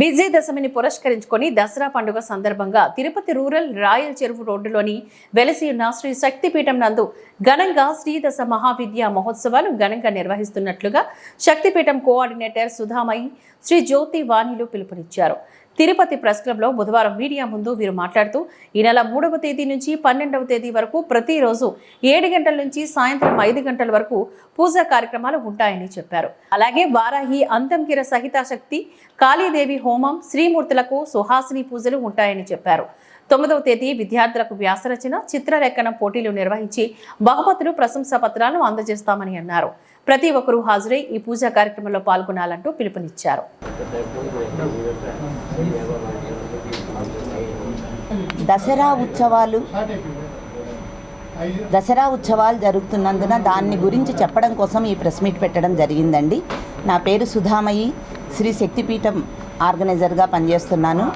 విజయ దశమిని పురస్కరించుకొని దసరా పండుగ సందర్భంగా తిరుపతి రూరల్ రాయల్ చెరువు రోడ్డులోని వెలసి ఉన్న శ్రీ శక్తిపీఠం నందు ఘనంగా శ్రీదశ మహావిద్యా మహోత్సవాలు ఘనంగా నిర్వహిస్తున్నట్లుగా శక్తిపీఠం కోఆర్డినేటర్ సుధామయి శ్రీ జ్యోతి వాణిలు పిలుపునిచ్చారు. తిరుపతి ప్రెస్ క్లబ్లో బుధవారం మీడియా ముందు వీరు మాట్లాడుతూ ఈ నెల మూడవ తేదీ నుంచి పన్నెండవ తేదీ వరకు ప్రతిరోజు ఏడు గంటల నుంచి సాయంత్రం ఐదు గంటల వరకు పూజా కార్యక్రమాలు ఉంటాయని చెప్పారు. అలాగే వారాహి అంతంకిర సహితాశక్తి కాళీదేవి హోమం శ్రీమూర్తులకు సుహాసిని పూజలు ఉంటాయని చెప్పారు. తొమ్మిదవ తేదీ విద్యార్థులకు వ్యాసరచన చిత్రలేఖన పోటీలు నిర్వహించి బహుమతులు ప్రశంసా పత్రాలను అందజేస్తామని అన్నారు. ప్రతి ఒక్కరూ హాజరై ఈ పూజా కార్యక్రమంలో పాల్గొనాలంటూ పిలుపునిచ్చారు. దసరా ఉత్సవాలు దసరా ఉత్సవాలు జరుగుతున్నందున దాన్ని గురించి చెప్పడం కోసం ఈ ప్రెస్ మీట్ పెట్టడం జరిగిందండి. నా పేరు సుధామయి శ్రీ శక్తిపీఠం ఆర్గనైజర్గా పనిచేస్తున్నాను.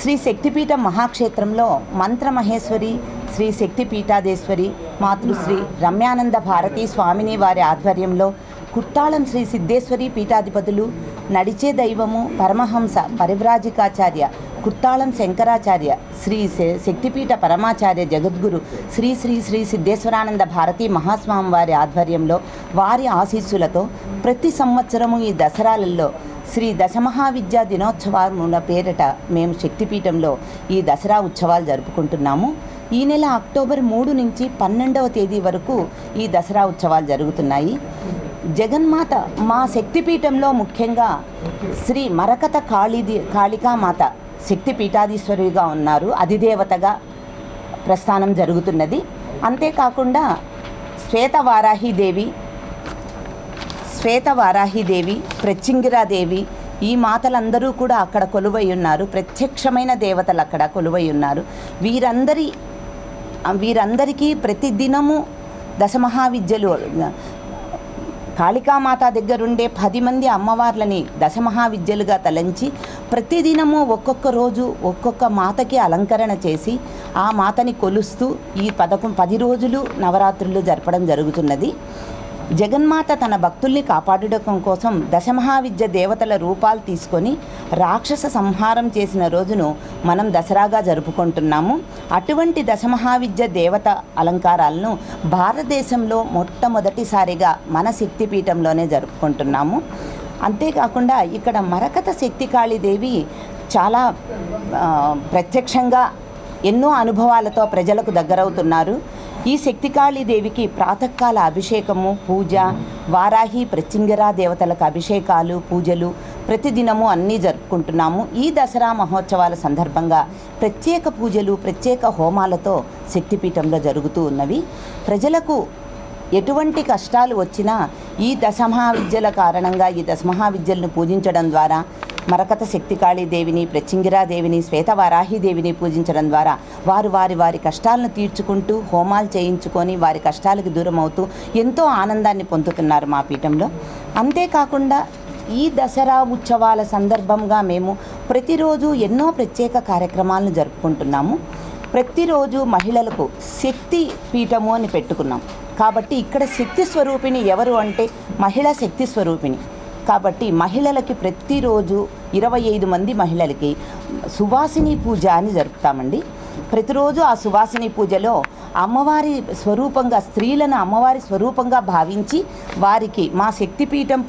శ్రీ శక్తిపీఠ మహాక్షేత్రంలో మంత్రమహేశ్వరి శ్రీ శక్తిపీఠాదేశ్వరి మాతృశ్రీ రమ్యానంద భారతి స్వామిని వారి ఆధ్వర్యంలో కుట్టాళం శ్రీ సిద్ధేశ్వరి పీఠాధిపతులు నడిచే దైవము పరమహంస పరివ్రాజికాచార్య కుత్తాళం శంకరాచార్య శ్రీ శ- శక్తిపీఠ పరమాచార్య జగద్గురు శ్రీ శ్రీ శ్రీ సిద్ధేశ్వరానంద భారతి మహాస్వామి వారి ఆధ్వర్యంలో వారి ఆశీస్సులతో ప్రతి సంవత్సరము ఈ దసరాలలో శ్రీ దశమహావిద్యా దినోత్సవాల పేరిట మేము శక్తిపీఠంలో ఈ దసరా ఉత్సవాలు జరుపుకుంటున్నాము. ఈ నెల అక్టోబర్ మూడు నుంచి పన్నెండవ తేదీ వరకు ఈ దసరా ఉత్సవాలు జరుగుతున్నాయి. జగన్మాత మా శక్తిపీఠంలో ముఖ్యంగా శ్రీ మరకత కాళీది కాళికామాత శక్తిపీఠాధీశ్వరిగా ఉన్నారు. అధిదేవతగా ప్రస్థానం జరుగుతున్నది. అంతేకాకుండా శ్వేతవారాహిదేవి శ్వేతవారాహిదేవి ప్రత్యంగిరాదేవి ఈ మాతలందరూ కూడా అక్కడ కొలువై ఉన్నారు. ప్రత్యక్షమైన దేవతలు అక్కడ కొలువై ఉన్నారు. వీరందరి వీరందరికీ ప్రతిదినము దశమహావిద్యలు కాళికామాత దగ్గరుండే పది మంది అమ్మవార్లని దశమహావిద్యలుగా తలంచి ప్రతిదినము ఒక్కొక్క రోజు ఒక్కొక్క మాతకి అలంకరణ చేసి ఆ మాతని కొలుస్తూ ఈ పథకం పది రోజులు నవరాత్రులు జరపడం జరుగుతున్నది. జగన్మాత తన భక్తుల్ని కాపాడుటం కోసం దశమహావిద్య దేవతల రూపాలు తీసుకొని రాక్షస సంహారం చేసిన రోజును మనం దసరాగా జరుపుకుంటున్నాము. అటువంటి దశమహావిద్య దేవత అలంకారాలను భారతదేశంలో మొట్టమొదటిసారిగా మన శక్తిపీఠంలోనే జరుపుకుంటున్నాము. అంతేకాకుండా ఇక్కడ మరకత శక్తికాళీదేవి చాలా ప్రత్యక్షంగా ఎన్నో అనుభవాలతో ప్రజలకు దగ్గరవుతున్నారు. ఈ శక్తికాళీదేవికి ప్రాతకాల అభిషేకము పూజ వారాహి ప్రత్యంగరా దేవతలకు అభిషేకాలు పూజలు ప్రతిదినము అన్నీ జరుపుకుంటున్నాము. ఈ దసరా మహోత్సవాల సందర్భంగా ప్రత్యేక పూజలు ప్రత్యేక హోమాలతో శక్తిపీఠంలో జరుగుతూ ఉన్నవి. ప్రజలకు ఎటువంటి కష్టాలు వచ్చినా ఈ దశమహావిద్యల కారణంగా ఈ దశమహావిద్యలను పూజించడం ద్వారా మరకత శక్తికాళీదేవిని ప్రచింగిరాదేవిని శ్వేతవారాహిదేవిని పూజించడం ద్వారా వారు వారి వారి కష్టాలను తీర్చుకుంటూ హోమాలు చేయించుకొని వారి కష్టాలకు దూరం అవుతూ ఎంతో ఆనందాన్ని పొందుతున్నారు మా పీఠంలో. అంతేకాకుండా ఈ దసరా ఉత్సవాల సందర్భంగా మేము ప్రతిరోజు ఎన్నో ప్రత్యేక కార్యక్రమాలను జరుపుకుంటున్నాము. ప్రతిరోజు మహిళలకు శక్తి పీఠము అని పెట్టుకున్నాం. కాబట్టి ఇక్కడ శక్తి స్వరూపిణి ఎవరు అంటే మహిళా శక్తి స్వరూపిణి. కాబట్టి మహిళలకి ప్రతిరోజు ఇరవై ఐదు మంది మహిళలకి సువాసిని పూజ అని జరుపుతామండి. ప్రతిరోజు ఆ సువాసిని పూజలో అమ్మవారి స్వరూపంగా స్త్రీలను అమ్మవారి స్వరూపంగా భావించి వారికి మా శక్తిపీఠం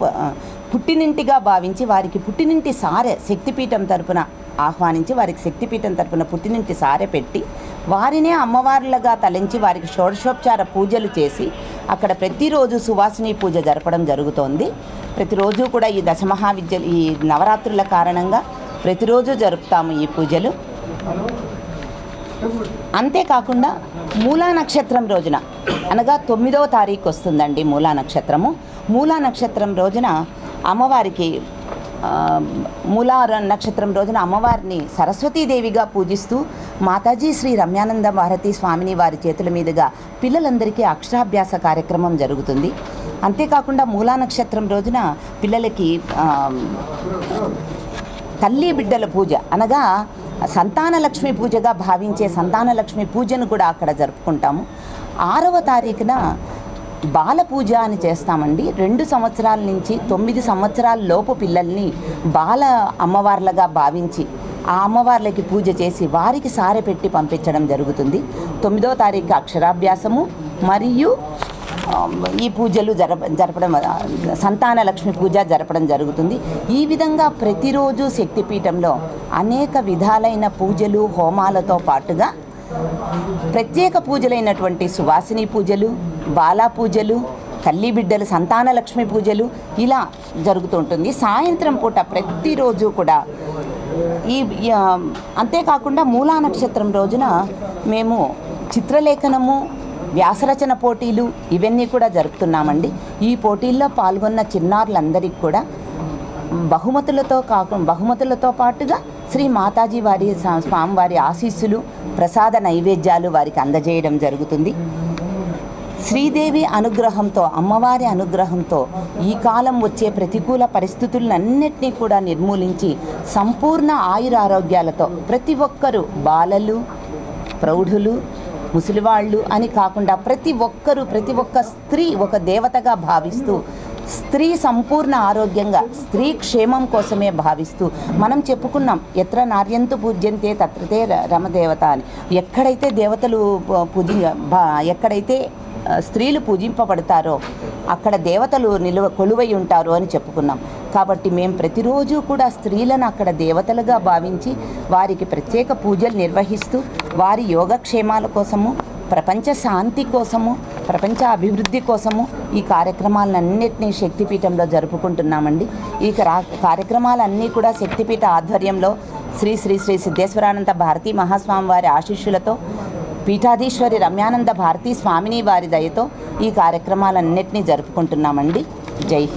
పుట్టినింటిగా భావించి వారికి పుట్టినింటి సారె శక్తిపీఠం తరపున ఆహ్వానించి వారికి శక్తిపీఠం తరపున పుట్టినింటి సారె పెట్టి వారినే అమ్మవార్లుగా తలంచి వారికి షోడశోపచార పూజలు చేసి అక్కడ ప్రతిరోజు సువాసిని పూజ జరపడం జరుగుతోంది. ప్రతిరోజు కూడా ఈ దశమహావిద్యలు ఈ నవరాత్రుల కారణంగా ప్రతిరోజు జరుపుతాము ఈ పూజలు. అంతేకాకుండా మూలా నక్షత్రం రోజున అనగా తొమ్మిదవ తారీఖు వస్తుందండి మూలా నక్షత్రము. మూలా నక్షత్రం రోజున అమ్మవారికి మూలా నక్షత్రం రోజున అమ్మవారిని సరస్వతీదేవిగా పూజిస్తూ మాతాజీ శ్రీ రమ్యానంద భారతి స్వామిని వారి చేతుల మీదుగా పిల్లలందరికీ అక్షరాభ్యాస కార్యక్రమం జరుగుతుంది. అంతేకాకుండా మూలా నక్షత్రం రోజున పిల్లలకి తల్లి బిడ్డల పూజ అనగా సంతాన లక్ష్మి పూజగా భావించే సంతాన లక్ష్మి పూజను కూడా అక్కడ జరుపుకుంటాము. ఆరవ తారీఖున బాల పూజ అని చేస్తామండి. రెండు సంవత్సరాల నుంచి తొమ్మిది సంవత్సరాల లోపు పిల్లల్ని బాల అమ్మవార్లుగా భావించి ఆ అమ్మవార్లకి పూజ చేసి వారికి సారె పెట్టి పంపించడం జరుగుతుంది. తొమ్మిదో తారీఖు అక్షరాభ్యాసము మరియు ఈ పూజలు జరప జరపడం సంతాన లక్ష్మి పూజ జరపడం జరుగుతుంది. ఈ విధంగా ప్రతిరోజు శక్తిపీఠంలో అనేక విధాలైన పూజలు హోమాలతో పాటుగా ప్రత్యేక పూజలైనటువంటి సువాసిని పూజలు బాలా పూజలు తల్లి బిడ్డలు సంతాన లక్ష్మి పూజలు ఇలా జరుగుతుంటుంది సాయంత్రం పూట ప్రతిరోజు కూడా ఈ అంతేకాకుండా మూలా నక్షత్రం రోజున మేము చిత్రలేఖనము వ్యాసరచన పోటీలు ఇవన్నీ కూడా జరుపుతున్నామండి. ఈ పోటీల్లో పాల్గొన్న చిన్నారులందరికీ కూడా బహుమతులతో కాకుండా బహుమతులతో పాటుగా శ్రీ మాతాజీ వారి స్వామివారి ఆశీస్సులు ప్రసాద నైవేద్యాలు వారికి అందజేయడం జరుగుతుంది. శ్రీదేవి అనుగ్రహంతో అమ్మవారి అనుగ్రహంతో ఈ కాలం వచ్చే ప్రతికూల పరిస్థితులన్నింటినీ కూడా నిర్మూలించి సంపూర్ణ ఆయురారోగ్యాలతో ప్రతి ఒక్కరూ బాలలు ప్రౌఢులు ముసలివాళ్ళు అని కాకుండా ప్రతి ఒక్కరూ ప్రతి ఒక్క స్త్రీ ఒక దేవతగా భావిస్తూ స్త్రీ సంపూర్ణ ఆరోగ్యంగా స్త్రీ క్షేమం కోసమే భావిస్తూ మనం చెప్పుకున్నాం ఎత్ర నార్యంతు పూజ్యంతే తత్రతే ర- రమదేవత అని. ఎక్కడైతే దేవతలు పూ- ఎక్కడైతే స్త్రీలు పూజింపబడతారో అక్కడ దేవతలు నిలువ కొలువై ఉంటారు అని చెప్పుకున్నాం. కాబట్టి మేము ప్రతిరోజు కూడా స్త్రీలను అక్కడ దేవతలుగా భావించి వారికి ప్రత్యేక పూజలు నిర్వహిస్తూ వారి యోగక్షేమాల కోసము ప్రపంచ శాంతి కోసము ప్రపంచ అభివృద్ధి కోసము ఈ కార్యక్రమాలన్నింటినీ శక్తిపీఠంలో జరుపుకుంటున్నామండి. ఈ రా- కార్యక్రమాలన్నీ కూడా శక్తిపీఠ ఆధ్వర్యంలో శ్రీ శ్రీ శ్రీ సిద్ధేశ్వరానంద భారతీ మహాస్వామి వారి ఆశీస్సులతో పీఠాధీశ్వరి రమ్యానంద భారతీ స్వామిని వారి దయతో ఈ కార్యక్రమాలన్నింటినీ జరుపుకుంటున్నామండి. జై హింద్.